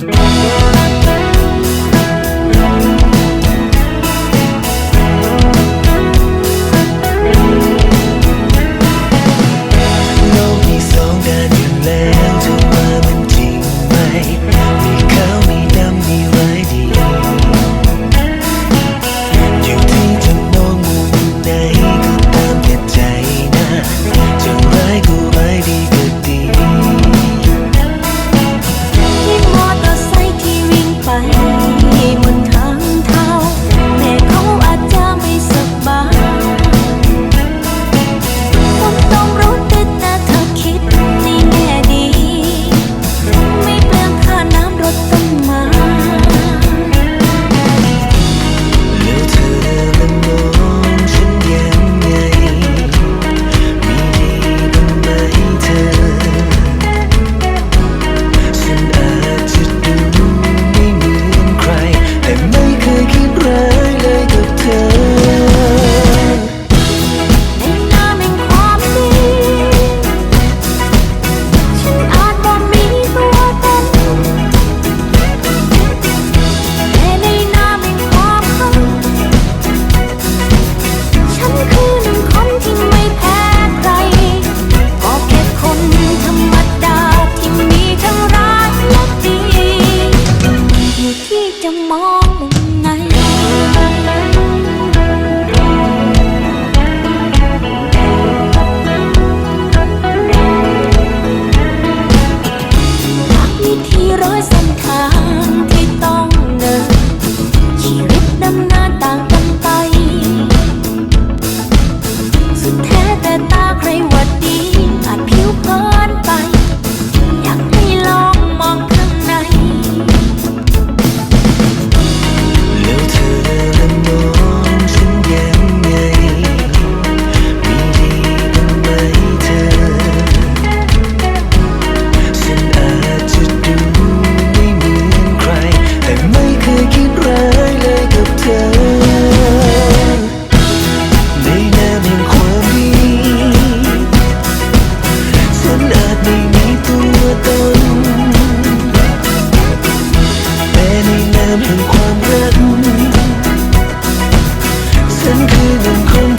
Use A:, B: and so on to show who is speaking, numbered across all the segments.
A: Thank you.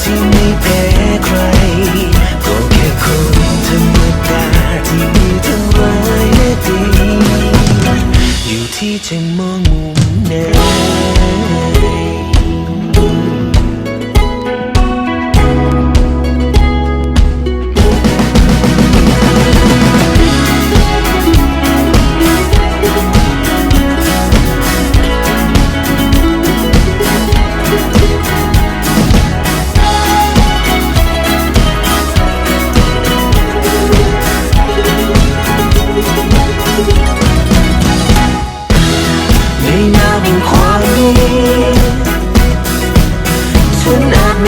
A: ที่ไม่แพ้
B: ใคร ก็แค่คนธรรมดาที่มีทั้งร้ายและดี อยู่ที่จะมองมุมไหน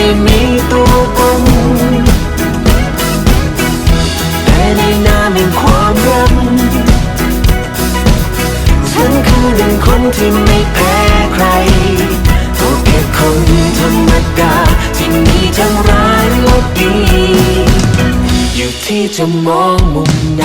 B: ได้
A: มีตัวตนแต่ในนามแห่งความรักฉันคือหนึ่งคนที่ไม่แพ้ใครก็แค่คนธรรมดาที่มีทั้งร้ายและดี อยู่ที่จะมองมุมไหน